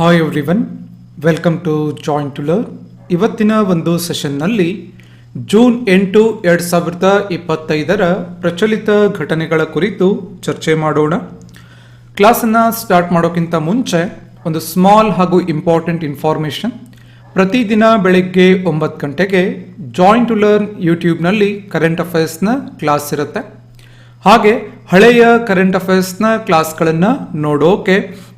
Hi everyone welcome to join to learn ಇವತ್ತಿನ ಒಂದು ಸೆಷನ್ನಲ್ಲಿ June ಎಂಟು ಎರಡು ಸಾವಿರದ ಇಪ್ಪತ್ತೈದರ ಪ್ರಚಲಿತ ಘಟನೆಗಳ ಕುರಿತು ಚರ್ಚೆ ಮಾಡೋಣ. ಕ್ಲಾಸನ್ನು ಸ್ಟಾರ್ಟ್ ಮಾಡೋಕ್ಕಿಂತ ಮುಂಚೆ ಒಂದು ಸ್ಮಾಲ್ ಹಾಗೂ ಇಂಪಾರ್ಟೆಂಟ್ ಇನ್ಫಾರ್ಮೇಷನ್ ಪ್ರತಿದಿನ ಬೆಳಗ್ಗೆ ಒಂಬತ್ತು ಗಂಟೆಗೆ ಜಾಯಿಂಟ್ ಟು ಲರ್ನ್ ಯೂಟ್ಯೂಬ್ನಲ್ಲಿ ಕರೆಂಟ್ ಅಫೇರ್ಸ್ನ ಕ್ಲಾಸ್ ಇರುತ್ತೆ. ಹಾಗೆ ಹಳೆಯ ಕರೆಂಟ್ ಅಫೇರ್ಸ್ನ ಕ್ಲಾಸ್ಗಳನ್ನು ನೋಡೋಕೆ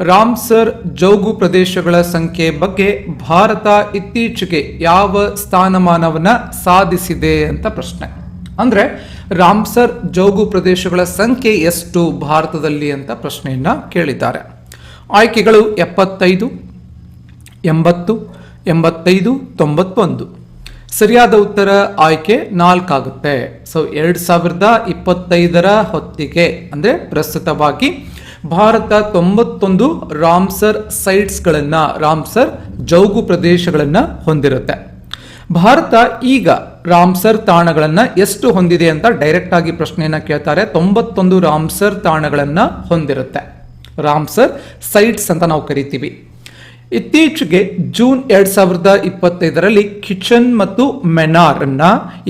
ರಾಮ್ಸರ್ ಜೌಗು ಪ್ರದೇಶಗಳ ಸಂಖ್ಯೆ ಬಗ್ಗೆ ಭಾರತ ಇತ್ತೀಚೆಗೆ ಯಾವ ಸ್ಥಾನಮಾನವನ್ನು ಸಾಧಿಸಿದೆ ಅಂತ ಪ್ರಶ್ನೆ. ಅಂದ್ರೆ ರಾಮ್ಸರ್ ಜೌಗು ಪ್ರದೇಶಗಳ ಸಂಖ್ಯೆ ಎಷ್ಟು ಭಾರತದಲ್ಲಿ ಅಂತ ಪ್ರಶ್ನೆಯನ್ನ ಕೇಳಿದ್ದಾರೆ. ಆಯ್ಕೆಗಳು ಎಪ್ಪತ್ತೈದು, ಎಂಬತ್ತು, ಎಂಬತ್ತೈದು, ತೊಂಬತ್ತೊಂದು. ಸರಿಯಾದ ಉತ್ತರ ಆಯ್ಕೆ ನಾಲ್ಕಾಗುತ್ತೆ. ಸೊ ಎರಡು ಸಾವಿರದ ಇಪ್ಪತ್ತೈದರ ಹೊತ್ತಿಗೆ, ಅಂದರೆ ಪ್ರಸ್ತುತವಾಗಿ ಭಾರತ ತೊಂಬತ್ತೊಂದು ರಾಮ್ಸರ್ ಸೈಟ್ಸ್ಗಳನ್ನು, ರಾಮ್ಸರ್ ಜೌಗು ಪ್ರದೇಶಗಳನ್ನು ಹೊಂದಿರುತ್ತೆ. ಭಾರತ ಈಗ ರಾಮ್ಸರ್ ತಾಣಗಳನ್ನು ಎಷ್ಟು ಹೊಂದಿದೆ ಅಂತ ಡೈರೆಕ್ಟ್ ಆಗಿ ಪ್ರಶ್ನೆಯನ್ನ ಕೇಳ್ತಾರೆ. ತೊಂಬತ್ತೊಂದು ರಾಮ್ಸರ್ ತಾಣಗಳನ್ನು ಹೊಂದಿರುತ್ತೆ. ರಾಮ್ಸರ್ ಸೈಟ್ಸ್ ಅಂತ ನಾವು ಕರಿತೀವಿ. ಇತ್ತೀಚೆಗೆ ಜೂನ್ ಎರಡ್ ಸಾವಿರದ ಇಪ್ಪತ್ತೈದರಲ್ಲಿ ಕಿಚನ್ ಮತ್ತು ಮೆನಾರ್ ಅನ್ನ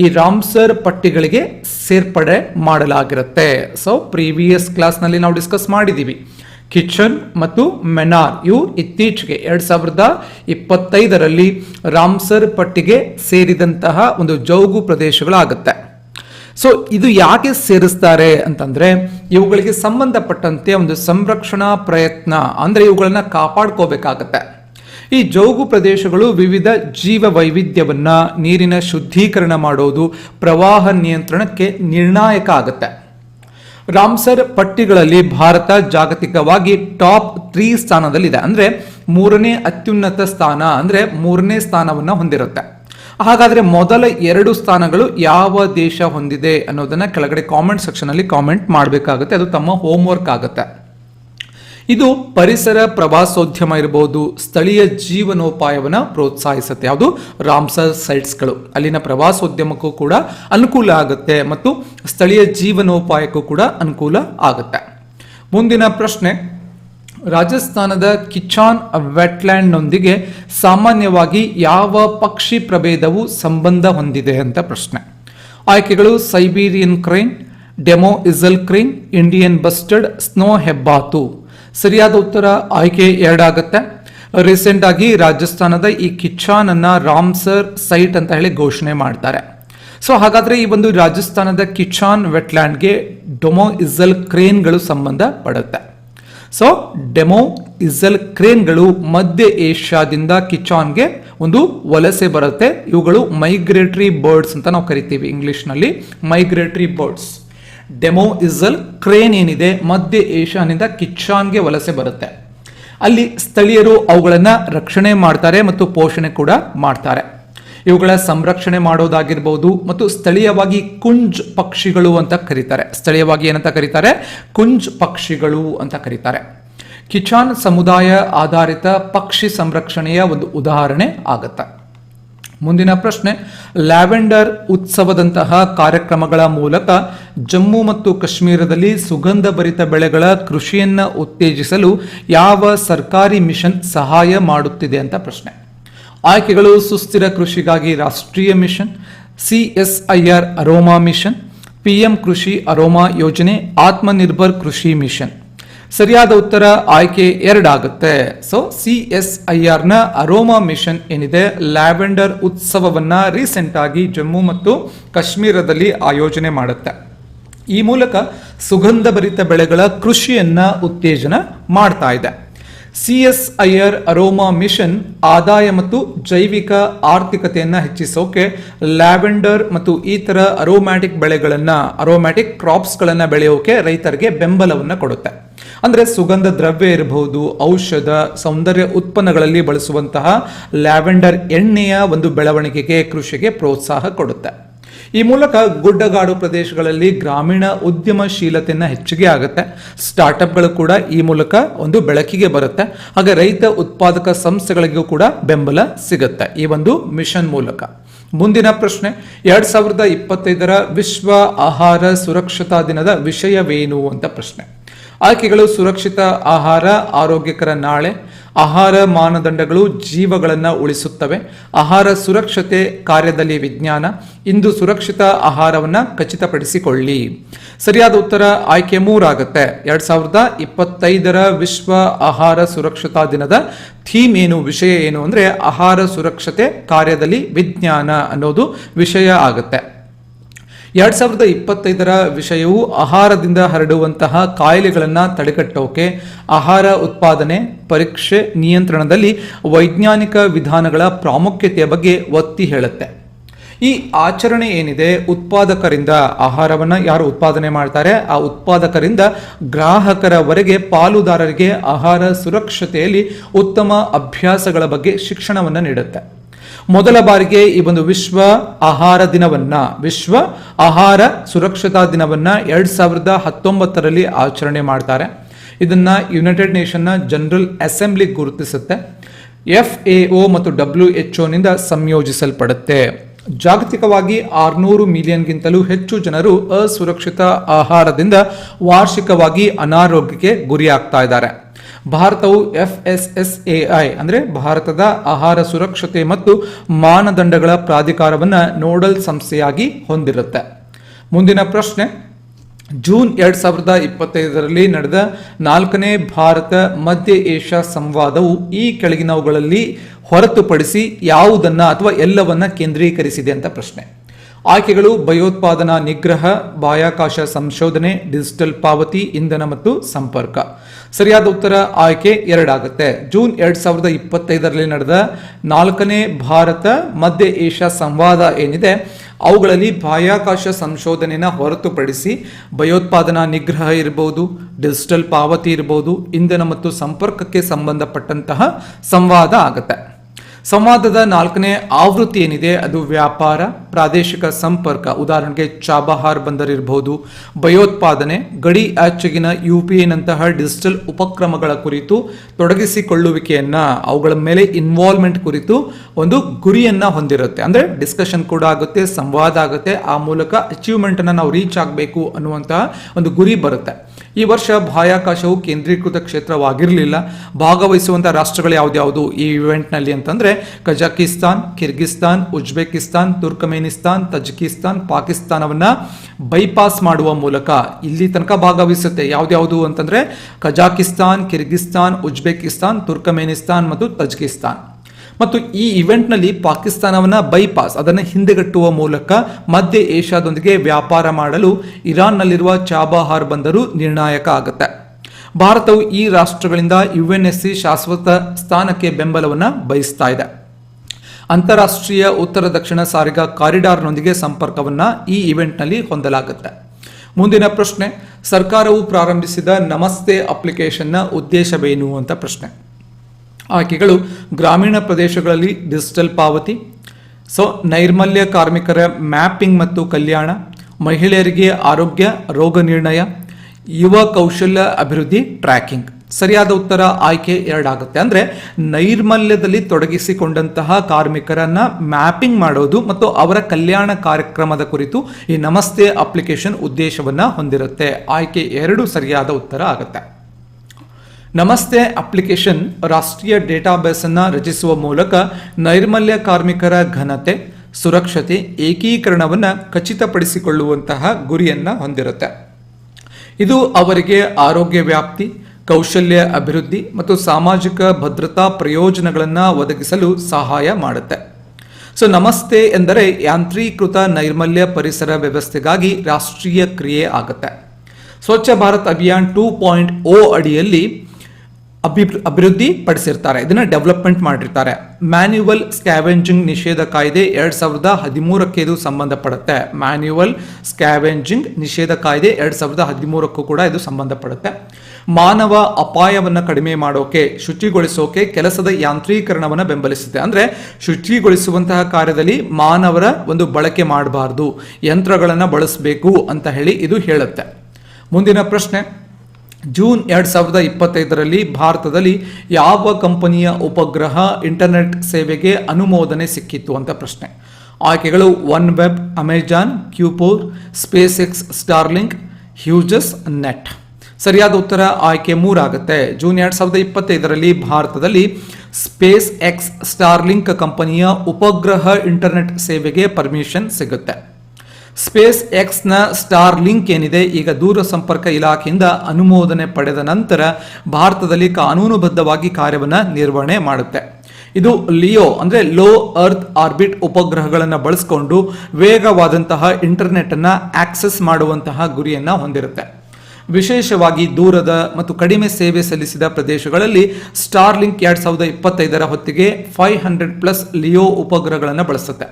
ಈ ರಾಮ್ಸರ್ ಪಟ್ಟಿಗಳಿಗೆ ಸೇರ್ಪಡೆ ಮಾಡಲಾಗಿರುತ್ತೆ. ಸೊ ಪ್ರೀವಿಯಸ್ ಕ್ಲಾಸ್ನಲ್ಲಿ ನಾವು ಡಿಸ್ಕಸ್ ಮಾಡಿದ್ದೀವಿ. ಕಿಚನ್ ಮತ್ತು ಮೆನಾರ್ ಇವು ಇತ್ತೀಚೆಗೆ ಎರಡ್ ಸಾವಿರದ ಇಪ್ಪತ್ತೈದರಲ್ಲಿ ರಾಮ್ಸರ್ ಪಟ್ಟಿಗೆ ಸೇರಿದಂತಹ ಒಂದು ಜೌಗು ಪ್ರದೇಶಗಳಾಗುತ್ತೆ. ಸೊ ಇದು ಯಾಕೆ ಸೇರಿಸ್ತಾರೆ ಅಂತಂದ್ರೆ, ಇವುಗಳಿಗೆ ಸಂಬಂಧಪಟ್ಟಂತೆ ಒಂದು ಸಂರಕ್ಷಣಾ ಪ್ರಯತ್ನ, ಅಂದ್ರೆ ಇವುಗಳನ್ನ ಕಾಪಾಡ್ಕೋಬೇಕಾಗತ್ತೆ. ಈ ಜೌಗು ಪ್ರದೇಶಗಳು ವಿವಿಧ ಜೀವ ವೈವಿಧ್ಯವನ್ನ ನೀರಿನ ಶುದ್ಧೀಕರಣ ಮಾಡೋದು, ಪ್ರವಾಹ ನಿಯಂತ್ರಣಕ್ಕೆ ನಿರ್ಣಾಯಕ ಆಗುತ್ತೆ. ರಾಮ್ಸರ್ ಪಟ್ಟಿಗಳಲ್ಲಿ ಭಾರತ ಜಾಗತಿಕವಾಗಿ ಟಾಪ್ ತ್ರೀ ಸ್ಥಾನದಲ್ಲಿದೆ. ಅಂದ್ರೆ ಮೂರನೇ ಅತ್ಯುನ್ನತ ಸ್ಥಾನ, ಅಂದ್ರೆ ಮೂರನೇ ಸ್ಥಾನವನ್ನ ಹೊಂದಿರುತ್ತೆ. ಹಾಗಾದ್ರೆ ಮೊದಲ ಎರಡು ಸ್ಥಾನಗಳು ಯಾವ ದೇಶ ಹೊಂದಿದೆ ಅನ್ನೋದನ್ನ ಕೆಳಗಡೆ ಕಾಮೆಂಟ್ ಸೆಕ್ಷನ್ ಅಲ್ಲಿ ಕಾಮೆಂಟ್ ಮಾಡಬೇಕಾಗುತ್ತೆ. ಅದು ತಮ್ಮ ಹೋಮ್ವರ್ಕ್ ಆಗುತ್ತೆ. ಇದು ಪರಿಸರ ಪ್ರವಾಸೋದ್ಯಮ ಇರಬಹುದು ಸ್ಥಳೀಯ ಜೀವನೋಪಾಯವನ್ನ ಪ್ರೋತ್ಸಾಹಿಸುತ್ತೆ. ಯಾವುದು? ರಾಮ್ಸರ್ ಸೈಟ್ಸ್ಗಳು. ಅಲ್ಲಿನ ಪ್ರವಾಸೋದ್ಯಮಕ್ಕೂ ಕೂಡ ಅನುಕೂಲ ಆಗುತ್ತೆ ಮತ್ತು ಸ್ಥಳೀಯ ಜೀವನೋಪಾಯಕ್ಕೂ ಕೂಡ ಅನುಕೂಲ ಆಗುತ್ತೆ. ಮುಂದಿನ ಪ್ರಶ್ನೆ. ರಾಜಸ್ಥಾನದ ಕಿಚಾನ್ ವೆಟ್ಲ್ಯಾಂಡ್ನೊಂದಿಗೆ ಸಾಮಾನ್ಯವಾಗಿ ಯಾವ ಪಕ್ಷಿ ಪ್ರಭೇದವು ಸಂಬಂಧ ಹೊಂದಿದೆ ಅಂತ ಪ್ರಶ್ನೆ. ಆಯ್ಕೆಗಳು Siberian crane, demoiselle crane, Indian bustard, snow ಹೆಬ್ಬಾತು. ಸರಿಯಾದ ಉತ್ತರ ಆಯ್ಕೆ ಎರಡಾಗತ್ತೆ. ರೀಸೆಂಟ್ ಆಗಿ ರಾಜಸ್ಥಾನದ ಈ ಕಿಚಾನ್ ಅನ್ನ ರಾಮ್ಸರ್ ಸೈಟ್ ಅಂತ ಹೇಳಿ ಘೋಷಣೆ ಮಾಡ್ತಾರೆ. ಸೊ, ಹಾಗಾದ್ರೆ ಈ ಒಂದು ರಾಜಸ್ಥಾನದ ಕಿಚಾನ್ ವೆಟ್ಲ್ಯಾಂಡ್ಗೆ ಡೊಮೋ ಇಸಲ್ ಕ್ರೇನ್ಗಳು ಸಂಬಂಧ ಪಡುತ್ತೆ. ಸೊ ಡೆಮೋ ಇಸಲ್ ಕ್ರೇನ್ಗಳು ಮಧ್ಯ ಏಷ್ಯಾದಿಂದ ಕಿಚಾನ್ಗೆ ಒಂದು ವಲಸೆ ಬರುತ್ತೆ. ಇವುಗಳು ಮೈಗ್ರೇಟರಿ ಬರ್ಡ್ಸ್ ಅಂತ ನಾವು ಕರಿತೀವಿ ಇಂಗ್ಲಿಷ್ನಲ್ಲಿ migratory birds demoiselle crane ಏನಿದೆ? ಮಧ್ಯ ಏಷ್ಯಾನಿಂದ ಕಿಚಾನ್ಗೆ ವಲಸೆ ಬರುತ್ತೆ. ಅಲ್ಲಿ ಸ್ಥಳೀಯರು ಅವುಗಳನ್ನು ರಕ್ಷಣೆ ಮಾಡ್ತಾರೆ ಮತ್ತು ಪೋಷಣೆ ಕೂಡ ಮಾಡ್ತಾರೆ. ಇವುಗಳ ಸಂರಕ್ಷಣೆ ಮಾಡೋದಾಗಿರ್ಬೋದು ಮತ್ತು ಸ್ಥಳೀಯವಾಗಿ ಕುಂಜ್ ಪಕ್ಷಿಗಳು ಅಂತ ಕರೀತಾರೆ. ಸ್ಥಳೀಯವಾಗಿ ಏನಂತ ಕರೀತಾರೆ? ಕುಂಜ್ ಪಕ್ಷಿಗಳು ಅಂತ ಕರೀತಾರೆ. ಕಿಚಾನ್ ಸಮುದಾಯ ಆಧಾರಿತ ಪಕ್ಷಿ ಸಂರಕ್ಷಣೆಯ ಒಂದು ಉದಾಹರಣೆ ಆಗುತ್ತೆ. ಮುಂದಿನ ಪ್ರಶ್ನೆ, ಲ್ಯಾವೆಂಡರ್ ಉತ್ಸವದಂತಹ ಕಾರ್ಯಕ್ರಮಗಳ ಮೂಲಕ ಜಮ್ಮು ಮತ್ತು ಕಾಶ್ಮೀರದಲ್ಲಿ ಸುಗಂಧ ಭರಿತ ಬೆಳೆಗಳ ಕೃಷಿಯನ್ನು ಉತ್ತೇಜಿಸಲು ಯಾವ ಸರ್ಕಾರಿ ಮಿಷನ್ ಸಹಾಯ ಮಾಡುತ್ತಿದೆ ಅಂತ ಪ್ರಶ್ನೆ. ಆಯ್ಕೆಗಳು ಸುಸ್ಥಿರ ಕೃಷಿಗಾಗಿ ರಾಷ್ಟ್ರೀಯ mission, CSIR aroma mission, PM ಕೃಷಿ ಅರೋಮಾ ಯೋಜನೆ, ಆತ್ಮನಿರ್ಭರ್ ಕೃಷಿ ಮಿಷನ್. ಸರಿಯಾದ ಉತ್ತರ ಆಯ್ಕೆ ಎರಡಾಗುತ್ತೆ. So C S I aroma mission ಏನಿದೆ? ಲ್ಯಾವೆಂಡರ್ ಉತ್ಸವವನ್ನ ರೀಸೆಂಟ್ ಆಗಿ ಜಮ್ಮು ಮತ್ತು ಕಾಶ್ಮೀರದಲ್ಲಿ ಆಯೋಜನೆ ಮಾಡುತ್ತೆ. ಈ ಮೂಲಕ ಸುಗಂಧಭರಿತ ಬೆಳೆಗಳ ಕೃಷಿಯನ್ನ ಉತ್ತೇಜನ ಮಾಡ್ತಾ ಇದೆ. ಸಿಎಸ್ಐಆರ್ ಅರೋಮಾ ಮಿಷನ್ ಆದಾಯ ಮತ್ತು ಜೈವಿಕ ಆರ್ಥಿಕತೆಯನ್ನು ಹೆಚ್ಚಿಸೋಕೆ ಲ್ಯಾವೆಂಡರ್ ಮತ್ತು ಇತರ ಅರೋಮ್ಯಾಟಿಕ್ ಬೆಳೆಗಳನ್ನು ಅರೋಮ್ಯಾಟಿಕ್ ಕ್ರಾಪ್ಸ್ಗಳನ್ನು ಬೆಳೆಯೋಕೆ ರೈತರಿಗೆ ಬೆಂಬಲವನ್ನ ಕೊಡುತ್ತೆ. ಅಂದರೆ ಸುಗಂಧ ದ್ರವ್ಯ ಇರಬಹುದು, ಔಷಧ, ಸೌಂದರ್ಯ ಉತ್ಪನ್ನಗಳಲ್ಲಿ ಬಳಸುವಂತಹ ಲ್ಯಾವೆಂಡರ್ ಎಣ್ಣೆಯ ಒಂದು ಬೆಳವಣಿಗೆಗೆ, ಕೃಷಿಗೆ ಪ್ರೋತ್ಸಾಹ ಕೊಡುತ್ತೆ. ಈ ಮೂಲಕ ಗುಡ್ಡಗಾಡು ಪ್ರದೇಶಗಳಲ್ಲಿ ಗ್ರಾಮೀಣ ಉದ್ಯಮಶೀಲತೆಯನ್ನು ಹೆಚ್ಚಿಗೆ ಆಗುತ್ತೆ. ಸ್ಟಾರ್ಟ್ಅಪ್ಗಳು ಕೂಡ ಈ ಮೂಲಕ ಒಂದು ಬೆಳಕಿಗೆ ಬರುತ್ತೆ. ಹಾಗೆ ರೈತ ಉತ್ಪಾದಕ ಸಂಸ್ಥೆಗಳಿಗೂ ಕೂಡ ಬೆಂಬಲ ಸಿಗುತ್ತೆ ಈ ಒಂದು ಮಿಷನ್ ಮೂಲಕ. ಮುಂದಿನ ಪ್ರಶ್ನೆ, ಎರಡ್ ಸಾವಿರದ ಇಪ್ಪತ್ತೈದರ ವಿಶ್ವ ಆಹಾರ ಸುರಕ್ಷತಾ ದಿನದ ವಿಷಯವೇನು ಅಂತ ಪ್ರಶ್ನೆ. ಆಯ್ಕೆಗಳು ಸುರಕ್ಷಿತ ಆಹಾರ, ಆರೋಗ್ಯಕರ ನಾಳೆ. ಆಹಾರ ಮಾನದಂಡಗಳು ಜೀವಗಳನ್ನು ಉಳಿಸುತ್ತವೆ. ಆಹಾರ ಸುರಕ್ಷತೆ ಕಾರ್ಯದಲ್ಲಿ ವಿಜ್ಞಾನ. ಇಂದು ಸುರಕ್ಷಿತ ಆಹಾರವನ್ನು ಖಚಿತಪಡಿಸಿಕೊಳ್ಳಿ. ಸರಿಯಾದ ಉತ್ತರ ಆಯ್ಕೆ ಮೂರಾಗುತ್ತೆ. ಎರಡ್ ಸಾವಿರದ ಇಪ್ಪತ್ತೈದರ ವಿಶ್ವ ಆಹಾರ ಸುರಕ್ಷತಾ ದಿನದ ಥೀಮ್ ಏನು, ವಿಷಯ ಏನು ಅಂದ್ರೆ ಆಹಾರ ಸುರಕ್ಷತೆ ಕಾರ್ಯದಲ್ಲಿ ವಿಜ್ಞಾನ ಅನ್ನೋದು ವಿಷಯ ಆಗುತ್ತೆ. ಎರಡ್ ಸಾವಿರದ ಇಪ್ಪತ್ತೈದರ ವಿಷಯವು ಆಹಾರದಿಂದ ಹರಡುವಂತಹ ಕಾಯಿಲೆಗಳನ್ನು ತಡೆಗಟ್ಟೋಕೆ ಆಹಾರ ಉತ್ಪಾದನೆ, ಪರೀಕ್ಷೆ, ನಿಯಂತ್ರಣದಲ್ಲಿ ವೈಜ್ಞಾನಿಕ ವಿಧಾನಗಳ ಪ್ರಾಮುಖ್ಯತೆಯ ಬಗ್ಗೆ ಒತ್ತಿ ಹೇಳುತ್ತೆ. ಈ ಆಚರಣೆ ಏನಿದೆ? ಉತ್ಪಾದಕರಿಂದ ಆಹಾರವನ್ನು ಯಾರು ಉತ್ಪಾದನೆ ಮಾಡ್ತಾರೆ? ಆ ಉತ್ಪಾದಕರಿಂದ ಗ್ರಾಹಕರವರೆಗೆ, ಪಾಲುದಾರರಿಗೆ ಆಹಾರ ಸುರಕ್ಷತೆಯಲ್ಲಿ ಉತ್ತಮ ಅಭ್ಯಾಸಗಳ ಬಗ್ಗೆ ಶಿಕ್ಷಣವನ್ನು ನೀಡುತ್ತೆ. ಮೊದಲ ಬಾರಿಗೆ ಈ ಒಂದು ವಿಶ್ವ ಆಹಾರ ದಿನವನ್ನ, ವಿಶ್ವ ಆಹಾರ ಸುರಕ್ಷತಾ ದಿನವನ್ನ ಎರಡು ಸಾವಿರದ ಹತ್ತೊಂಬತ್ತರಲ್ಲಿ ಆಚರಣೆ ಮಾಡ್ತಾರೆ. ಇದನ್ನು ಯುನೈಟೆಡ್ ನೇಷನ್ನ ಜನರಲ್ ಅಸೆಂಬ್ಲಿ ಗುರುತಿಸುತ್ತೆ. ಎಫ್ ಎ ಒ ಮತ್ತು ಡಬ್ಲ್ಯೂ ಎಚ್ನಿಂದ ಸಂಯೋಜಿಸಲ್ಪಡುತ್ತೆ. ಜಾಗತಿಕವಾಗಿ ಆರುನೂರು ಮಿಲಿಯನ್ಗಿಂತಲೂ ಹೆಚ್ಚು ಜನರು ಅಸುರಕ್ಷಿತ ಆಹಾರದಿಂದ ವಾರ್ಷಿಕವಾಗಿ ಅನಾರೋಗ್ಯಕ್ಕೆ ಗುರಿಯಾಗ್ತಾ ಇದ್ದಾರೆ. ಭಾರತವು F S S A I ಅಂದರೆ ಭಾರತದ ಆಹಾರ ಸುರಕ್ಷತೆ ಮತ್ತು ಮಾನದಂಡಗಳ ಪ್ರಾಧಿಕಾರವನ್ನು ನೋಡಲ್ ಸಂಸ್ಥೆಯಾಗಿ ಹೊಂದಿರುತ್ತೆ. ಮುಂದಿನ ಪ್ರಶ್ನೆ, ಜೂನ್ ಎರಡ್ ಸಾವಿರದ ಇಪ್ಪತ್ತೈದರಲ್ಲಿ ನಡೆದ ನಾಲ್ಕನೇ ಭಾರತ ಮಧ್ಯ ಏಷ್ಯಾ ಸಂವಾದವು ಈ ಕೆಳಗಿನವುಗಳಲ್ಲಿ ಹೊರತುಪಡಿಸಿ ಯಾವುದನ್ನ ಅಥವಾ ಎಲ್ಲವನ್ನ ಕೇಂದ್ರೀಕರಿಸಿದೆ ಅಂತ ಪ್ರಶ್ನೆ. ಆಯ್ಕೆಗಳು ಭಯೋತ್ಪಾದನಾ ನಿಗ್ರಹ, ಬಾಹ್ಯಾಕಾಶ ಸಂಶೋಧನೆ, ಡಿಜಿಟಲ್ ಪಾವತಿ, ಇಂಧನ ಮತ್ತು ಸಂಪರ್ಕ. ಸರಿಯಾದ ಉತ್ತರ ಆಯ್ಕೆ ಎರಡಾಗುತ್ತೆ. ಜೂನ್ ಎರಡ್ ಸಾವಿರದ ಇಪ್ಪತ್ತೈದರಲ್ಲಿ ನಡೆದ ನಾಲ್ಕನೇ ಭಾರತ, ಮಧ್ಯ ಏಷ್ಯಾ ಸಂವಾದ ಏನಿದೆ, ಅವುಗಳಲ್ಲಿ ಬಾಹ್ಯಾಕಾಶ ಸಂಶೋಧನೆನ ಹೊರತುಪಡಿಸಿ ಭಯೋತ್ಪಾದನಾ ನಿಗ್ರಹ ಇರಬಹುದು ಡಿಜಿಟಲ್ ಪಾವತಿ ಇರಬಹುದು ಇಂಧನ ಮತ್ತು ಸಂಪರ್ಕಕ್ಕೆ ಸಂಬಂಧಪಟ್ಟಂತಹ ಸಂವಾದ ಆಗುತ್ತೆ. ಸಂವಾದದ ನಾಲ್ಕನೇ ಆವೃತ್ತಿ ಏನಿದೆ, ಅದು ವ್ಯಾಪಾರ, ಪ್ರಾದೇಶಿಕ ಸಂಪರ್ಕ. ಉದಾಹರಣೆಗೆ ಚಾಬಹಾರ್ ಬಂದರ್ ಇರಬಹುದು ಭಯೋತ್ಪಾದನೆ, ಗಡಿ ಆಚೆಗಿನ ಯು ಪಿ ಐನಂತಹ ಡಿಜಿಟಲ್ ಉಪಕ್ರಮಗಳ ಕುರಿತು ತೊಡಗಿಸಿಕೊಳ್ಳುವಿಕೆಯನ್ನ, ಅವುಗಳ ಮೇಲೆ ಇನ್ವಾಲ್ವ್ಮೆಂಟ್ ಕುರಿತು ಒಂದು ಗುರಿಯನ್ನ ಹೊಂದಿರುತ್ತೆ. ಅಂದ್ರೆ ಡಿಸ್ಕಷನ್ ಕೂಡ ಆಗುತ್ತೆ, ಸಂವಾದ ಆಗುತ್ತೆ, ಆ ಮೂಲಕ ಅಚೀವ್ಮೆಂಟ್ ಅನ್ನ ನಾವು ರೀಚ್ ಆಗಬೇಕು ಅನ್ನುವಂತಹ ಒಂದು ಗುರಿ ಬರುತ್ತೆ. ಈ ವರ್ಷ ಬಾಹ್ಯಾಕಾಶವು ಕೇಂದ್ರೀಕೃತ ಕ್ಷೇತ್ರವಾಗಿರಲಿಲ್ಲ. ಭಾಗವಹಿಸುವಂತಹ ರಾಷ್ಟ್ರಗಳು ಯಾವ್ದ್ಯಾವುದು ಈ ಇವೆಂಟ್ನಲ್ಲಿ ಅಂತಂದ್ರೆ Kazakhstan, Kyrgyzstan, Uzbekistan, Turkmenistan, Tajikistan ಪಾಕಿಸ್ತಾನವನ್ನ bypass ಮಾಡುವ ಮೂಲಕ ಇಲ್ಲಿ ತನಕ ಭಾಗವಹಿಸುತ್ತೆ. ಯಾವ್ದ್ಯಾವುದು ಅಂತಂದ್ರೆ ಕಜಾಕಿಸ್ತಾನ್, ಕಿರ್ಗಿಸ್ತಾನ್, ಉಜ್ಬೇಕಿಸ್ತಾನ್, ತುರ್ಕಮೇನಿಸ್ತಾನ್ ಮತ್ತು ತಜಕಿಸ್ತಾನ್. ಮತ್ತು ಈ ಇವೆಂಟ್ನಲ್ಲಿ ಪಾಕಿಸ್ತಾನವನ್ನ ಬೈಪಾಸ್, ಅದನ್ನು ಹಿಂದೆಗಟ್ಟುವ ಮೂಲಕ ಮಧ್ಯ ಏಷ್ಯಾದೊಂದಿಗೆ ವ್ಯಾಪಾರ ಮಾಡಲು ಇರಾನ್ನಲ್ಲಿರುವ ಚಾಬಹಾರ್ ಬಂದರು ನಿರ್ಣಾಯಕ ಆಗುತ್ತೆ. ಭಾರತವು ಈ ರಾಷ್ಟ್ರಗಳಿಂದ ಯುಎನ್ಎಸ್ಸಿ ಶಾಶ್ವತ ಸ್ಥಾನಕ್ಕೆ ಬೆಂಬಲವನ್ನು ಬಯಸ್ತಾ ಇದೆ. ಅಂತಾರಾಷ್ಟ್ರೀಯ ಉತ್ತರ ದಕ್ಷಿಣ ಸಾರಿಗೆ ಕಾರಿಡಾರ್ನೊಂದಿಗೆ ಸಂಪರ್ಕವನ್ನು ಈ ಇವೆಂಟ್ನಲ್ಲಿ ಹೊಂದಲಾಗುತ್ತೆ. ಮುಂದಿನ ಪ್ರಶ್ನೆ, ಸರ್ಕಾರವು ಪ್ರಾರಂಭಿಸಿದ ನಮಸ್ತೆ ಅಪ್ಲಿಕೇಶನ್ನ ಉದ್ದೇಶವೇನು ಅಂತ ಪ್ರಶ್ನೆ. ಆಯ್ಕೆಗಳು, ಗ್ರಾಮೀಣ ಪ್ರದೇಶಗಳಲ್ಲಿ ಡಿಜಿಟಲ್ ಪಾವತಿ, ಸೊ, ನೈರ್ಮಲ್ಯ ಕಾರ್ಮಿಕರ ಮ್ಯಾಪಿಂಗ್ ಮತ್ತು ಕಲ್ಯಾಣ, ಮಹಿಳೆಯರಿಗೆ ಆರೋಗ್ಯ, ರೋಗ ನಿರ್ಣಯ ಯುವ ಕೌಶಲ್ಯ ಅಭಿವೃದ್ಧಿ ಟ್ರ್ಯಾಕಿಂಗ್. ಸರಿಯಾದ ಉತ್ತರ ಆಯ್ಕೆ ಎರಡಾಗುತ್ತೆ. ಅಂದ್ರೆ ನೈರ್ಮಲ್ಯದಲ್ಲಿ ತೊಡಗಿಸಿಕೊಂಡಂತಹ ಕಾರ್ಮಿಕರನ್ನ ಮ್ಯಾಪಿಂಗ್ ಮಾಡೋದು ಮತ್ತು ಅವರ ಕಲ್ಯಾಣ ಕಾರ್ಯಕ್ರಮದ ಕುರಿತು ಈ ನಮಸ್ತೆ ಅಪ್ಲಿಕೇಶನ್ ಉದ್ದೇಶವನ್ನ ಹೊಂದಿರುತ್ತೆ. ಆಯ್ಕೆ ಎರಡು ಸರಿಯಾದ ಉತ್ತರ ಆಗುತ್ತೆ. ನಮಸ್ತೆ ಅಪ್ಲಿಕೇಶನ್ ರಾಷ್ಟ್ರೀಯ ಡೇಟಾಬೇಸ್ ಅನ್ನು ರಚಿಸುವ ಮೂಲಕ ನೈರ್ಮಲ್ಯ ಕಾರ್ಮಿಕರ ಘನತೆ, ಸುರಕ್ಷತೆ, ಏಕೀಕರಣವನ್ನು ಖಚಿತಪಡಿಸಿಕೊಳ್ಳುವಂತಹ ಗುರಿಯನ್ನು ಹೊಂದಿರುತ್ತೆ. ಇದು ಅವರಿಗೆ ಆರೋಗ್ಯ ವ್ಯಾಪ್ತಿ, ಕೌಶಲ್ಯ ಅಭಿವೃದ್ಧಿ ಮತ್ತು ಸಾಮಾಜಿಕ ಭದ್ರತಾ ಪ್ರಯೋಜನಗಳನ್ನು ಒದಗಿಸಲು ಸಹಾಯ ಮಾಡುತ್ತೆ. ಸೊ ನಮಸ್ತೆ ಎಂದರೆ ಯಾಂತ್ರೀಕೃತ ನೈರ್ಮಲ್ಯ ಪರಿಸರ ವ್ಯವಸ್ಥೆಗಾಗಿ ರಾಷ್ಟ್ರೀಯ ಕ್ರಿಯೆ ಆಗುತ್ತೆ. Swachh Bharat Abhiyan two point O ಅಡಿಯಲ್ಲಿ ಅಭಿ ಅಭಿವೃದ್ಧಿ ಪಡಿಸಿರ್ತಾರೆ. ಇದನ್ನ ಡೆವಲಪ್ಮೆಂಟ್ ಮಾಡಿರ್ತಾರೆ. ಮ್ಯಾನ್ಯುವಲ್ ಸ್ಕ್ಯಾವೆಂಜಿಂಗ್ ನಿಷೇಧ ಕಾಯ್ದೆ ಎರಡ್ ಸಾವಿರದ ಹದಿಮೂರಕ್ಕೆ ಇದು ಸಂಬಂಧಪಡುತ್ತೆ. ಮ್ಯಾನ್ಯುವಲ್ ಸ್ಕ್ಯಾವೆಂಜಿಂಗ್ ನಿಷೇಧ ಕಾಯ್ದೆ ಎರಡ್ ಸಾವಿರದ ಹದಿಮೂರಕ್ಕೂ ಕೂಡ ಇದು ಸಂಬಂಧಪಡುತ್ತೆ. ಮಾನವ ಅಪಾಯವನ್ನು ಕಡಿಮೆ ಮಾಡೋಕೆ, ಶುಚಿಗೊಳಿಸೋಕೆ ಕೆಲಸದ ಯಾಂತ್ರೀಕರಣವನ್ನು ಬೆಂಬಲಿಸುತ್ತೆ. ಅಂದ್ರೆ ಶುಚಿಗೊಳಿಸುವಂತಹ ಕಾರ್ಯದಲ್ಲಿ ಮಾನವರ ಒಂದು ಬಳಕೆ ಮಾಡಬಾರ್ದು, ಯಂತ್ರಗಳನ್ನು ಬಳಸಬೇಕು ಅಂತ ಹೇಳಿ ಇದು ಹೇಳುತ್ತೆ. ಮುಂದಿನ ಪ್ರಶ್ನೆ. ಜೂನ್ ಎರಡು ಸಾವಿರದ ಇಪ್ಪತ್ತೈದರಲ್ಲಿ ಭಾರತದಲ್ಲಿ ಯಾವ ಕಂಪನಿಯ ಉಪಗ್ರಹ ಇಂಟರ್ನೆಟ್ ಸೇವೆಗೆ ಅನುಮೋದನೆ ಸಿಕ್ಕಿತ್ತು ಅಂತ ಪ್ರಶ್ನೆ. ಆಯ್ಕೆಗಳು OneWeb Amazon, Kuiper SpaceX Starlink, Hughes, Net. ಸರಿಯಾದ ಉತ್ತರ ಆಯ್ಕೆ ಮೂರಾಗುತ್ತೆ. ಜೂನ್ ಎರಡು ಸಾವಿರದ ಇಪ್ಪತ್ತೈದರಲ್ಲಿ ಭಾರತದಲ್ಲಿ ಸ್ಪೇಸ್ ಎಕ್ಸ್ ಸ್ಟಾರ್ಲಿಂಕ್ ಕಂಪನಿಯ ಉಪಗ್ರಹ ಇಂಟರ್ನೆಟ್ ಸೇವೆಗೆ ಪರ್ಮಿಷನ್ ಸಿಗುತ್ತೆ. ಸ್ಪೇಸ್ ಎಕ್ಸ್ನ ಸ್ಟಾರ್ ಲಿಂಕ್ ಏನಿದೆ, ಈಗ ದೂರ ಸಂಪರ್ಕ ಇಲಾಖೆಯಿಂದ ಅನುಮೋದನೆ ಪಡೆದ ನಂತರ ಭಾರತದಲ್ಲಿ ಕಾನೂನುಬದ್ಧವಾಗಿ ಕಾರ್ಯವನ್ನು ನಿರ್ವಹಣೆ ಮಾಡುತ್ತೆ. ಇದು ಲಿಯೋ, ಅಂದರೆ ಲೋ ಅರ್ತ್ ಆರ್ಬಿಟ್ ಉಪಗ್ರಹಗಳನ್ನು ಬಳಸಿಕೊಂಡು ವೇಗವಾದಂತಹ ಇಂಟರ್ನೆಟ್ಟನ್ನು ಆಕ್ಸೆಸ್ ಮಾಡುವಂತಹ ಗುರಿಯನ್ನು ಹೊಂದಿರುತ್ತೆ. ವಿಶೇಷವಾಗಿ ದೂರದ ಮತ್ತು ಕಡಿಮೆ ಸೇವೆ ಸಲ್ಲಿಸಿದ ಪ್ರದೇಶಗಳಲ್ಲಿ ಸ್ಟಾರ್ಲಿಂಕ್ ಎರಡ್ ಸಾವಿರದ ಇಪ್ಪತ್ತೈದರ ಹೊತ್ತಿಗೆ ಫೈವ್ ಹಂಡ್ರೆಡ್ ಪ್ಲಸ್ ಲಿಯೋ ಉಪಗ್ರಹಗಳನ್ನು ಬಳಸುತ್ತೆ.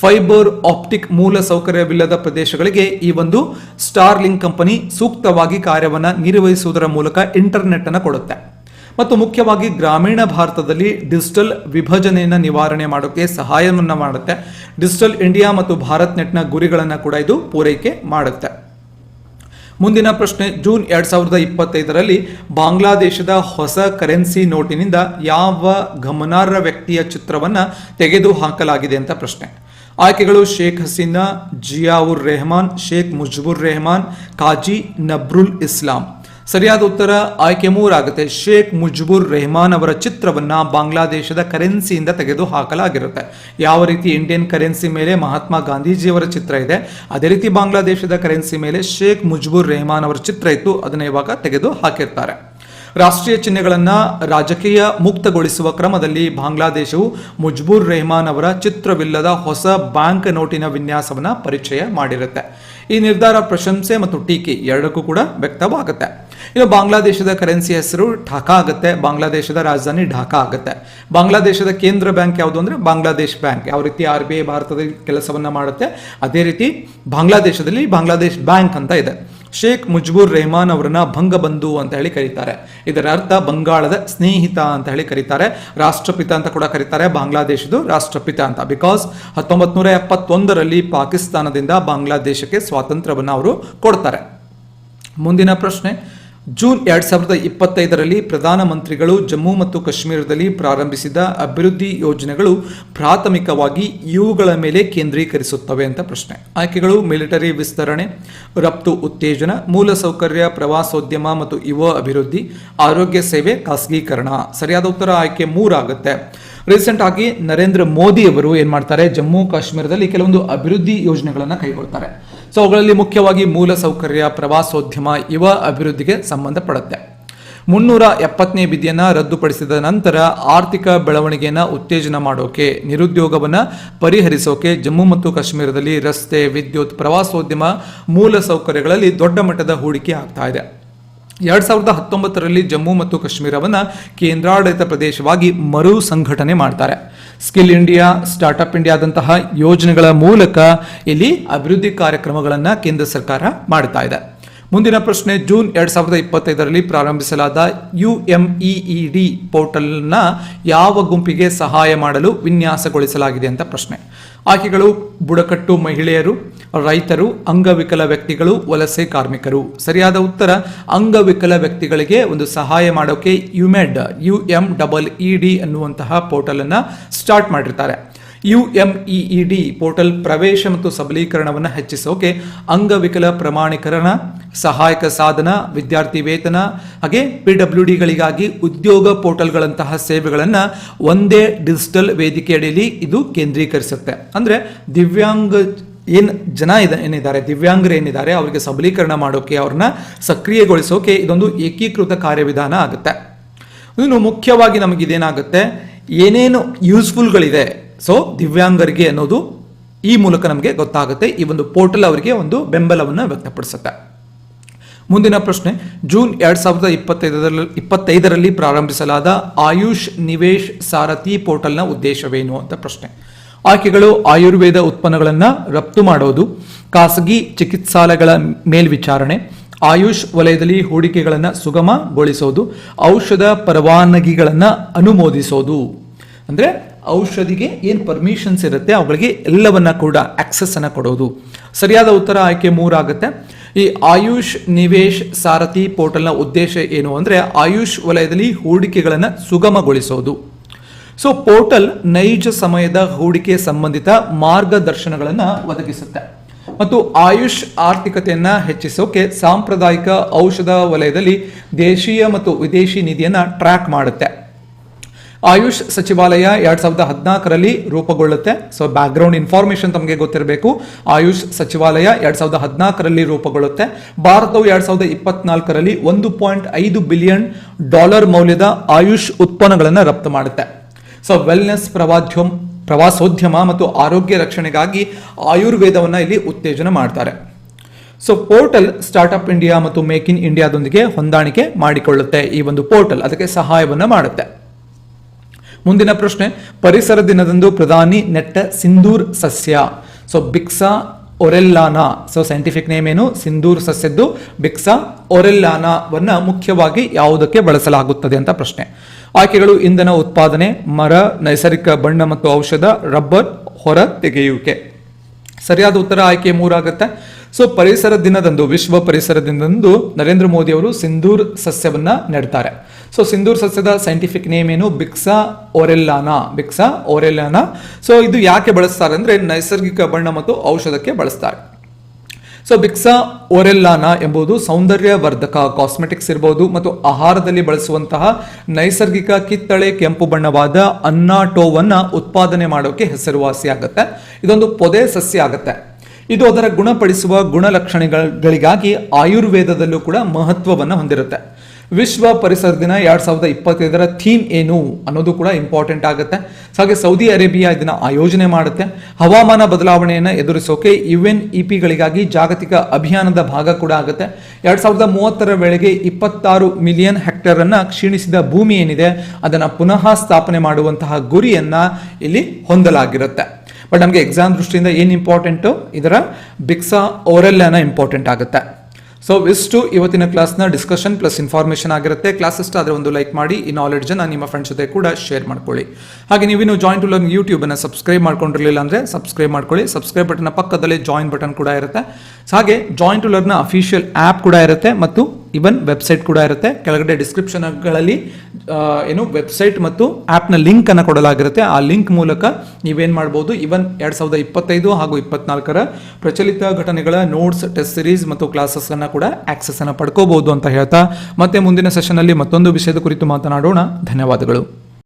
ಫೈಬರ್ ಆಪ್ಟಿಕ್ ಮೂಲ ಸೌಕರ್ಯವಿಲ್ಲದ ಪ್ರದೇಶಗಳಿಗೆ ಈ ಒಂದು ಸ್ಟಾರ್ಲಿಂಕ್ ಕಂಪನಿ ಸೂಕ್ತವಾಗಿ ಕಾರ್ಯವನ್ನು ನಿರ್ವಹಿಸುವುದರ ಮೂಲಕ ಇಂಟರ್ನೆಟ್ ಅನ್ನು ಕೊಡುತ್ತೆ. ಮತ್ತು ಮುಖ್ಯವಾಗಿ ಗ್ರಾಮೀಣ ಭಾರತದಲ್ಲಿ ಡಿಜಿಟಲ್ ವಿಭಜನೆಯನ್ನು ನಿವಾರಣೆ ಮಾಡೋಕ್ಕೆ ಸಹಾಯವನ್ನು ಮಾಡುತ್ತೆ. ಡಿಜಿಟಲ್ ಇಂಡಿಯಾ ಮತ್ತು ಭಾರತ್ ನೆಟ್ನ ಗುರಿಗಳನ್ನು ಕೂಡ ಇದು ಪೂರೈಕೆ ಮಾಡುತ್ತೆ. ಮುಂದಿನ ಪ್ರಶ್ನೆ, ಜೂನ್ ಎರಡ್ ಸಾವಿರದ ಇಪ್ಪತ್ತೈದರಲ್ಲಿ ಬಾಂಗ್ಲಾದೇಶದ ಹೊಸ ಕರೆನ್ಸಿ ನೋಟಿನಿಂದ ಯಾವ ಗಮನಾರ್ಹ ವ್ಯಕ್ತಿಯ ಚಿತ್ರವನ್ನು ತೆಗೆದು ಹಾಕಲಾಗಿದೆ ಅಂತ ಪ್ರಶ್ನೆ. ಆಯ್ಕೆಗಳು ಶೇಖ್ ಹಸೀನಾ, ಜಿಯಾವುರ್ ರೆಹಮಾನ್, ಶೇಖ್ ಮುಜ್ಬುರ್ ರೆಹಮಾನ್, ಕಾಜಿ ನಬ್ರುಲ್ ಇಸ್ಲಾಂ. ಸರಿಯಾದ ಉತ್ತರ ಆಯ್ಕೆ ಮೂರಾಗುತ್ತೆ. ಶೇಖ್ ಮುಜ್ಬುರ್ ರೆಹಮಾನ್ ಅವರ ಚಿತ್ರವನ್ನ ಬಾಂಗ್ಲಾದೇಶದ ಕರೆನ್ಸಿಯಿಂದ ತೆಗೆದು ಹಾಕಲಾಗಿರುತ್ತೆ ಯಾವ ರೀತಿ ಇಂಡಿಯನ್ ಕರೆನ್ಸಿ ಮೇಲೆ ಮಹಾತ್ಮ ಗಾಂಧೀಜಿಯವರ ಚಿತ್ರ ಇದೆ, ಅದೇ ರೀತಿ ಬಾಂಗ್ಲಾದೇಶದ ಕರೆನ್ಸಿ ಮೇಲೆ ಶೇಖ್ ಮುಜ್ಬುರ್ ರೆಹಮಾನ್ ಅವರ ಚಿತ್ರ ಇತ್ತು, ಅದನ್ನ ಇವಾಗ ತೆಗೆದು ಹಾಕಿರ್ತಾರೆ ರಾಷ್ಟ್ರೀಯ ಚಿಹ್ನೆಗಳನ್ನು ರಾಜಕೀಯ ಮುಕ್ತಗೊಳಿಸುವ ಕ್ರಮದಲ್ಲಿ ಬಾಂಗ್ಲಾದೇಶವು ಮುಜ್ಬೂರ್ ರೆಹಮಾನ್ ಅವರ ಚಿತ್ರವಿಲ್ಲದ ಹೊಸ ಬ್ಯಾಂಕ್ ನೋಟಿನ ವಿನ್ಯಾಸವನ್ನು ಪರಿಚಯ ಮಾಡಿರುತ್ತೆ. ಈ ನಿರ್ಧಾರ ಪ್ರಶಂಸೆ ಮತ್ತು ಟೀಕೆ ಎರಡಕ್ಕೂ ಕೂಡ ವ್ಯಕ್ತವಾಗುತ್ತೆ. ಇನ್ನು ಬಾಂಗ್ಲಾದೇಶದ ಕರೆನ್ಸಿ ಹೆಸರು ಢಾಕಾ ಆಗುತ್ತೆ. ಬಾಂಗ್ಲಾದೇಶದ ರಾಜಧಾನಿ ಢಾಕಾ ಆಗುತ್ತೆ. ಬಾಂಗ್ಲಾದೇಶದ ಕೇಂದ್ರ ಬ್ಯಾಂಕ್ ಯಾವುದು ಅಂದರೆ ಬಾಂಗ್ಲಾದೇಶ್ ಬ್ಯಾಂಕ್. ಯಾವ ರೀತಿ ಆರ್ ಬಿ ಐ ಭಾರತದಲ್ಲಿ ಕೆಲಸವನ್ನು ಮಾಡುತ್ತೆ, ಅದೇ ರೀತಿ ಬಾಂಗ್ಲಾದೇಶದಲ್ಲಿ ಬಾಂಗ್ಲಾದೇಶ್ ಬ್ಯಾಂಕ್ ಅಂತ ಇದೆ. ಶೇಖ್ ಮುಜ್ಬೂರ್ ರೆಹಮಾನ್ ಅವರನ್ನ ಭಂಗಬಂಧು ಅಂತ ಹೇಳಿ ಕರೀತಾರೆ. ಇದರ ಅರ್ಥ ಬಂಗಾಳದ ಸ್ನೇಹಿತ ಅಂತ ಹೇಳಿ ಕರೀತಾರೆ. ರಾಷ್ಟ್ರಪಿತ ಅಂತ ಕೂಡ ಕರೀತಾರೆ. ಬಾಂಗ್ಲಾದೇಶದ ರಾಷ್ಟ್ರಪಿತ ಅಂತ. ಬಿಕಾಸ್ ಹತ್ತೊಂಬತ್ ನೂರ ಎಪ್ಪತ್ತೊಂದರಲ್ಲಿ ಪಾಕಿಸ್ತಾನದಿಂದ ಬಾಂಗ್ಲಾದೇಶಕ್ಕೆ ಸ್ವಾತಂತ್ರ್ಯವನ್ನು ಅವರು ಕೊಡ್ತಾರೆ. ಮುಂದಿನ ಪ್ರಶ್ನೆ ಜೂನ್ ಎರಡ್ ಸಾವಿರದ ಇಪ್ಪತ್ತೈದರಲ್ಲಿ ಪ್ರಧಾನಮಂತ್ರಿಗಳು ಜಮ್ಮು ಮತ್ತು ಕಾಶ್ಮೀರದಲ್ಲಿ ಪ್ರಾರಂಭಿಸಿದ ಅಭಿವೃದ್ಧಿ ಯೋಜನೆಗಳು ಪ್ರಾಥಮಿಕವಾಗಿ ಇವುಗಳ ಮೇಲೆ ಕೇಂದ್ರೀಕರಿಸುತ್ತವೆ ಅಂತ ಪ್ರಶ್ನೆ. ಆಯ್ಕೆಗಳು ಮಿಲಿಟರಿ ವಿಸ್ತರಣೆ, ರಫ್ತು ಉತ್ತೇಜನ ಮೂಲಸೌಕರ್ಯ ಪ್ರವಾಸೋದ್ಯಮ ಮತ್ತು ಯುವ ಅಭಿವೃದ್ಧಿ, ಆರೋಗ್ಯ ಸೇವೆ, ಖಾಸಗೀಕರಣ. ಸರಿಯಾದ ಉತ್ತರ ಆಯ್ಕೆ ಮೂರಾಗುತ್ತೆ. ರೀಸೆಂಟ್ ಆಗಿ ನರೇಂದ್ರ ಮೋದಿ ಅವರು ಏನ್ ಮಾಡ್ತಾರೆ? ಜಮ್ಮು ಕಾಶ್ಮೀರದಲ್ಲಿ ಕೆಲವೊಂದು ಅಭಿವೃದ್ಧಿ ಯೋಜನೆಗಳನ್ನು ಕೈಗೊಳ್ತಾರೆ. ಸೊ ಅವುಗಳಲ್ಲಿ ಮುಖ್ಯವಾಗಿ ಮೂಲ ಸೌಕರ್ಯ, ಪ್ರವಾಸೋದ್ಯಮ ಇವ ಅಭಿವೃದ್ಧಿಗೆ ಸಂಬಂಧಪಡುತ್ತೆ. ಮುನ್ನೂರ ಎಪ್ಪತ್ತನೇ ವಿಧಿಯನ್ನ ರದ್ದುಪಡಿಸಿದ ನಂತರ ಆರ್ಥಿಕ ಬೆಳವಣಿಗೆಯನ್ನು ಉತ್ತೇಜನ ಮಾಡೋಕೆ, ನಿರುದ್ಯೋಗವನ್ನು ಪರಿಹರಿಸೋಕೆ ಜಮ್ಮು ಮತ್ತು ಕಾಶ್ಮೀರದಲ್ಲಿ ರಸ್ತೆ, ವಿದ್ಯುತ್, ಪ್ರವಾಸೋದ್ಯಮ ಮೂಲ ಸೌಕರ್ಯಗಳಲ್ಲಿ ದೊಡ್ಡ ಮಟ್ಟದ ಹೂಡಿಕೆ ಆಗ್ತಾ ಇದೆ. ಎರಡ್ ಸಾವಿರದ ಹತ್ತೊಂಬತ್ತರಲ್ಲಿ ಜಮ್ಮು ಮತ್ತು ಕಾಶ್ಮೀರವನ್ನು ಕೇಂದ್ರಾಡಳಿತ ಪ್ರದೇಶವಾಗಿ ಮರು ಸಂಘಟನೆ ಮಾಡ್ತಾರೆ. ಸ್ಕಿಲ್ ಇಂಡಿಯಾ ಸ್ಟಾರ್ಟ್ಅಪ್ ಇಂಡಿಯಾದಂತಹ ಯೋಜನೆಗಳ ಮೂಲಕ ಇಲ್ಲಿ ಅಭಿವೃದ್ಧಿ ಕಾರ್ಯಕ್ರಮಗಳನ್ನು ಕೇಂದ್ರ ಸರ್ಕಾರ ಮಾಡ್ತಾ ಇದೆ. ಮುಂದಿನ ಪ್ರಶ್ನೆ, ಜೂನ್ ಎರಡ್ ಸಾವಿರದ ಇಪ್ಪತ್ತೈದರಲ್ಲಿ ಪ್ರಾರಂಭಿಸಲಾದ ಯು ಎಂ ಡಿ ಪೋರ್ಟಲ್ನ ಯಾವ ಗುಂಪಿಗೆ ಸಹಾಯ ಮಾಡಲು ವಿನ್ಯಾಸಗೊಳಿಸಲಾಗಿದೆ ಅಂತ ಪ್ರಶ್ನೆ. ಆಯ್ಕೆಗಳು, ಬುಡಕಟ್ಟು ಮಹಿಳೆಯರು, ರೈತರು, ಅಂಗವಿಕಲ ವ್ಯಕ್ತಿಗಳು, ವಲಸೆ ಕಾರ್ಮಿಕರು. ಸರಿಯಾದ ಉತ್ತರ, ಅಂಗವಿಕಲ ವ್ಯಕ್ತಿಗಳಿಗೆ ಒಂದು ಸಹಾಯ ಮಾಡೋಕೆ UMED U M double E D ಅನ್ನುವಂತಹ ಪೋರ್ಟಲ್ ಅನ್ನ ಸ್ಟಾರ್ಟ್ ಮಾಡಿರ್ತಾರೆ. U M E D portal ಪ್ರವೇಶ ಮತ್ತು ಸಬಲೀಕರಣವನ್ನು ಹೆಚ್ಚಿಸೋಕೆ ಅಂಗವಿಕಲ ಪ್ರಮಾಣೀಕರಣ ಸಹಾಯಕ ಸಾಧನ, ವಿದ್ಯಾರ್ಥಿ ವೇತನ, ಹಾಗೆ ಪಿ ಡಬ್ಲ್ಯೂ ಡಿಗಳಿಗಾಗಿ ಉದ್ಯೋಗ ಪೋರ್ಟಲ್ಗಳಂತಹ ಸೇವೆಗಳನ್ನು ಒಂದೇ ಡಿಜಿಟಲ್ ವೇದಿಕೆ ಅಡಿಯಲ್ಲಿ ಇದು ಕೇಂದ್ರೀಕರಿಸುತ್ತೆ. ಅಂದರೆ ದಿವ್ಯಾಂಗ ಏನು ಜನ ಇದೆ, ಏನಿದ್ದಾರೆ, ದಿವ್ಯಾಂಗರು ಏನಿದ್ದಾರೆ, ಅವರಿಗೆ ಸಬಲೀಕರಣ ಮಾಡೋಕೆ, ಅವ್ರನ್ನ ಸಕ್ರಿಯಗೊಳಿಸೋಕೆ ಇದೊಂದು ಏಕೀಕೃತ ಕಾರ್ಯವಿಧಾನ ಆಗುತ್ತೆ. ಇನ್ನು ಮುಖ್ಯವಾಗಿ ನಮಗಿದೇನಾಗುತ್ತೆ, ಏನೇನು ಯೂಸ್ಫುಲ್ಗಳಿದೆ, ಸೊ ದಿವ್ಯಾಂಗರಿಗೆ ಅನ್ನೋದು ಈ ಮೂಲಕ ನಮಗೆ ಗೊತ್ತಾಗುತ್ತೆ, ಈ ಒಂದು ಪೋರ್ಟಲ್ ಅವರಿಗೆ ಒಂದು ಬೆಂಬಲವನ್ನು ವ್ಯಕ್ತಪಡಿಸುತ್ತೆ. ಮುಂದಿನ ಪ್ರಶ್ನೆ, ಜೂನ್ ಎರಡ್ ಸಾವಿರದ ಇಪ್ಪತ್ತೈದರಲ್ಲಿ ಇಪ್ಪತ್ತೈದರಲ್ಲಿ ಪ್ರಾರಂಭಿಸಲಾದ ಆಯುಷ್ ನಿವೇಶ್ ಸಾರಥಿ ಪೋರ್ಟಲ್ನ ಉದ್ದೇಶವೇನು ಅಂತ ಪ್ರಶ್ನೆ. ಆಯ್ಕೆಗಳು ಆಯುರ್ವೇದ ಉತ್ಪನ್ನಗಳನ್ನು ರಫ್ತು ಮಾಡೋದು, ಖಾಸಗಿ ಚಿಕಿತ್ಸಾಲಯಗಳ ಮೇಲ್ವಿಚಾರಣೆ, ಆಯುಷ್ ವಲಯದಲ್ಲಿ ಹೂಡಿಕೆಗಳನ್ನು ಸುಗಮಗೊಳಿಸೋದು, ಔಷಧ ಪರವಾನಗಿಗಳನ್ನು ಅನುಮೋದಿಸೋದು. ಅಂದರೆ ಔಷಧಿಗೆ ಏನು ಪರ್ಮಿಷನ್ಸ್ ಇರುತ್ತೆ, ಅವುಗಳಿಗೆ ಎಲ್ಲವನ್ನ ಕೂಡ ಆಕ್ಸೆಸ್ ಅನ್ನು ಕೊಡೋದು. ಸರಿಯಾದ ಉತ್ತರ ಆಯ್ಕೆ ಮೂರಾಗುತ್ತೆ ಈ ಆಯುಷ್, ನಿವೇಶ್, ಸಾರಥಿ ಪೋರ್ಟಲ್ನ ಉದ್ದೇಶ ಏನು ಅಂದರೆ ಆಯುಷ್ ವಲಯದಲ್ಲಿ ಹೂಡಿಕೆಗಳನ್ನು ಸುಗಮಗೊಳಿಸೋದು. ಸೊ ಪೋರ್ಟಲ್ ನೈಜ ಸಮಯದ ಹೂಡಿಕೆ ಸಂಬಂಧಿತ ಮಾರ್ಗದರ್ಶನಗಳನ್ನು ಒದಗಿಸುತ್ತೆ. ಮತ್ತು ಆಯುಷ್ ಆರ್ಥಿಕತೆಯನ್ನು ಹೆಚ್ಚಿಸೋಕೆ ಸಾಂಪ್ರದಾಯಿಕ ಔಷಧ ವಲಯದಲ್ಲಿ ದೇಶೀಯ ಮತ್ತು ವಿದೇಶಿ ನಿಧಿಯನ್ನು ಟ್ರ್ಯಾಕ್ ಮಾಡುತ್ತೆ. ಆಯುಷ್ ಸಚಿವಾಲಯ ಎರಡ್ ಸಾವಿರದ ಹದಿನಾಲ್ಕರಲ್ಲಿ ರೂಪುಗೊಳ್ಳುತ್ತೆ. ಸೊ ಬ್ಯಾಕ್ಗ್ರೌಂಡ್ ಇನ್ಫಾರ್ಮೇಶನ್ ತಮಗೆ ಗೊತ್ತಿರಬೇಕು. ಆಯುಷ್ ಸಚಿವಾಲಯ ಎರಡ್ ಸಾವಿರದ ಹದಿನಾಲ್ಕರಲ್ಲಿ ರೂಪುಗೊಳ್ಳುತ್ತೆ. ಭಾರತವು ಎರಡ್ ಸಾವಿರದ ಇಪ್ಪತ್ನಾಲ್ಕರಲ್ಲಿ ಒಂದು ಪಾಯಿಂಟ್ ಐದು ಬಿಲಿಯನ್ ಡಾಲರ್ ಮೌಲ್ಯದ ಆಯುಷ್ ಉತ್ಪನ್ನಗಳನ್ನು ರಫ್ತು ಮಾಡುತ್ತೆ. ಸೊ ವೆಲ್ನೆಸ್ ಪ್ರವಾದ್ಯೋಮ್ ಪ್ರವಾಸೋದ್ಯಮ ಮತ್ತು ಆರೋಗ್ಯ ರಕ್ಷಣೆಗಾಗಿ ಆಯುರ್ವೇದವನ್ನು ಇಲ್ಲಿ ಉತ್ತೇಜನ ಮಾಡ್ತಾರೆ. ಸೊ ಪೋರ್ಟಲ್ ಸ್ಟಾರ್ಟ್ಅಪ್ ಇಂಡಿಯಾ ಮತ್ತು ಮೇಕ್ ಇನ್ ಇಂಡಿಯಾದೊಂದಿಗೆ ಹೊಂದಾಣಿಕೆ ಮಾಡಿಕೊಳ್ಳುತ್ತೆ ಈ ಒಂದು ಪೋರ್ಟಲ್ ಅದಕ್ಕೆ ಸಹಾಯವನ್ನು ಮಾಡುತ್ತೆ. ಮುಂದಿನ ಪ್ರಶ್ನೆ, ಪರಿಸರ ದಿನದಂದು ಪ್ರಧಾನಿ ನೆಟ್ಟ ಸಿಂಧೂರ್ ಸಸ್ಯ. So Bixa orellana. So scientific name ಏನು? ಸಿಂಧೂರ್ ಸಸ್ಯದ್ದು ಬಿಕ್ಸಾ ಒರೆಲ್ಲಾನಾವನ್ನ ಮುಖ್ಯವಾಗಿ ಯಾವುದಕ್ಕೆ ಬಳಸಲಾಗುತ್ತದೆ ಅಂತ ಪ್ರಶ್ನೆ. ಆಯ್ಕೆಗಳು, ಇಂಧನ ಉತ್ಪಾದನೆ, ಮರ, ನೈಸರ್ಗಿಕ ಬಣ್ಣ ಮತ್ತು ಔಷಧ, ರಬ್ಬರ್ ಹೊರ ತೆಗೆಯುವಿಕೆ. ಸರಿಯಾದ ಉತ್ತರ ಆಯ್ಕೆ ಮೂರಾಗುತ್ತೆ. ಸೊ ಪರಿಸರ ದಿನದಂದು, ವಿಶ್ವ ಪರಿಸರ ದಿನದಂದು ನರೇಂದ್ರ ಮೋದಿ ಅವರು ಸಿಂಧೂರ್ ಸಸ್ಯವನ್ನ ನೆಡ್ತಾರೆ. ಸೊ ಸಿಂಧೂರ್ ಸಸ್ಯದ ಸೈಂಟಿಫಿಕ್ ನೇಮ್ ಏನು ಬಿಕ್ಸಾ ಓರೆಲ್ಲಾನಾ ಬಿಕ್ಸಾ ಓರೆಲ್ಲಾನಾ ಸೊ ಇದು ಯಾಕೆ ಬಳಸ್ತಾರೆ ಅಂದ್ರೆ ನೈಸರ್ಗಿಕ ಬಣ್ಣ ಮತ್ತು ಔಷಧಕ್ಕೆ ಬಳಸ್ತಾರೆ. ಸೊ ಬಿಕ್ಸಾ ಓರೆಲ್ಲಾನಾ ಎಂಬುದು ಸೌಂದರ್ಯ ವರ್ಧಕ ಕಾಸ್ಮೆಟಿಕ್ಸ್ ಇರಬಹುದು ಮತ್ತು ಆಹಾರದಲ್ಲಿ ಬಳಸುವಂತಹ ನೈಸರ್ಗಿಕ ಕಿತ್ತಳೆ ಕೆಂಪು ಬಣ್ಣವಾದ ಅನ್ನಾಟೋವನ್ನ ಉತ್ಪಾದನೆ ಮಾಡೋಕೆ ಹೆಸರುವಾಸಿಯಾಗುತ್ತೆ ಇದೊಂದು ಪೊದೆ ಸಸ್ಯ ಆಗುತ್ತೆ. ಇದು ಅದರ ಗುಣಪಡಿಸುವ ಗುಣಲಕ್ಷಣಗಳಿಗಾಗಿ ಆಯುರ್ವೇದದಲ್ಲೂ ಕೂಡ ಮಹತ್ವವನ್ನು ಹೊಂದಿರುತ್ತೆ. ವಿಶ್ವ ಪರಿಸರ ದಿನ ಎರಡ್ ಸಾವಿರದ ಇಪ್ಪತ್ತೈದರ ಥೀಮ್ ಏನು ಅನ್ನೋದು ಕೂಡ ಇಂಪಾರ್ಟೆಂಟ್ ಆಗುತ್ತೆ. ಹಾಗೆ ಸೌದಿ ಅರೇಬಿಯಾ ಇದನ್ನ ಆಯೋಜನೆ ಮಾಡುತ್ತೆ. ಹವಾಮಾನ ಬದಲಾವಣೆಯನ್ನು ಎದುರಿಸೋಕೆ ಯು ಎನ್ ಇಪಿಗಳಿಗಾಗಿ ಜಾಗತಿಕ ಅಭಿಯಾನದ ಭಾಗ ಕೂಡ ಆಗುತ್ತೆ. ಎರಡ್ ಸಾವಿರದ ಮೂವತ್ತರ ವೇಳೆಗೆ ಇಪ್ಪತ್ತಾರು ಮಿಲಿಯನ್ ಹೆಕ್ಟೇರ್ ಅನ್ನ ಕ್ಷೀಣಿಸಿದ ಭೂಮಿ ಏನಿದೆ, ಅದನ್ನ ಪುನಃ ಸ್ಥಾಪನೆ ಮಾಡುವಂತಹ ಗುರಿಯನ್ನ ಇಲ್ಲಿ ಹೊಂದಲಾಗಿರುತ್ತೆ. ಬಟ್ ನಮಗೆ ಎಕ್ಸಾಮ್ ದೃಷ್ಟಿಯಿಂದ ಏನು ಇಂಪಾರ್ಟೆಂಟು ಇದರ ಬಿಕ್ಸಾ ಓರೆಲ್ಲನ ಇಂಪಾರ್ಟೆಂಟ್ ಆಗುತ್ತೆ. ಸೊ ಇಷ್ಟು ಇವತ್ತಿನ ಕ್ಲಾಸ್ನ ಡಿಸ್ಕಷನ್ ಪ್ಲಸ್ ಇನ್ಫಾರ್ಮೇಷನ್ ಆಗಿರುತ್ತೆ. ಕ್ಲಾಸ್ ಇಷ್ಟ ಆದರೆ ಒಂದು ಲೈಕ್ ಮಾಡಿ, ಈ ನಾಲೆಡ್ಜನ್ನು ನಿಮ್ಮ ಫ್ರೆಂಡ್ಸ್ ಜೊತೆ ಕೂಡ ಶೇರ್ ಮಾಡ್ಕೊಳ್ಳಿ. ಹಾಗೆ ನೀವಿನ್ನು ಜಾಯಿನ್ ಟು ಲರ್ನ್ ಯೂಟ್ಯೂಬನ್ನು ಸಬ್ಸ್ಕ್ರೈಬ್ ಮಾಡ್ಕೊಂಡಿರಲಿಲ್ಲ ಅಂದರೆ ಸಬ್ಸ್ಕ್ರೈಬ್ ಮಾಡ್ಕೊಳ್ಳಿ. ಸಬ್ಸ್ಕ್ರೈಬ್ ಬಟನ್ ಪಕ್ಕದಲ್ಲಿ ಜಾಯಿನ್ ಬಟನ್ ಕೂಡ ಇರುತ್ತೆ. ಹಾಗೆ join to learn official app ಕೂಡ ಇರುತ್ತೆ. ಮತ್ತು ಇವನ್ ವೆಬ್ಸೈಟ್ ಕೂಡ ಇರುತ್ತೆ. ಕೆಳಗಡೆ ಡಿಸ್ಕ್ರಿಪ್ಷನ್ಗಳಲ್ಲಿ ಏನು ವೆಬ್ಸೈಟ್ ಮತ್ತು ಆ್ಯಪ್ನ ಲಿಂಕ್ ಅನ್ನು ಕೊಡಲಾಗಿರುತ್ತೆ. ಆ ಲಿಂಕ್ ಮೂಲಕ ನೀವೇನು ಮಾಡ್ಬೋದು? ಇವನ್ ಎರಡು ಸಾವಿರದ ಇಪ್ಪತ್ತೈದು ಹಾಗೂ ಇಪ್ಪತ್ನಾಲ್ಕರ ಪ್ರಚಲಿತ ಘಟನೆಗಳ ನೋಟ್ಸ್ ಟೆಸ್ಟ್ ಸಿರೀಸ್ ಮತ್ತು ಕ್ಲಾಸಸ್ ಅನ್ನ ಕೂಡ ಆಕ್ಸೆಸ್ ಅನ್ನು ಪಡ್ಕೋಬಹುದು ಅಂತ ಹೇಳ್ತಾ, ಮತ್ತೆ ಮುಂದಿನ ಸೆಷನ್ ಅಲ್ಲಿ ಮತ್ತೊಂದು ವಿಷಯದ ಕುರಿತು ಮಾತನಾಡೋಣ. ಧನ್ಯವಾದಗಳು.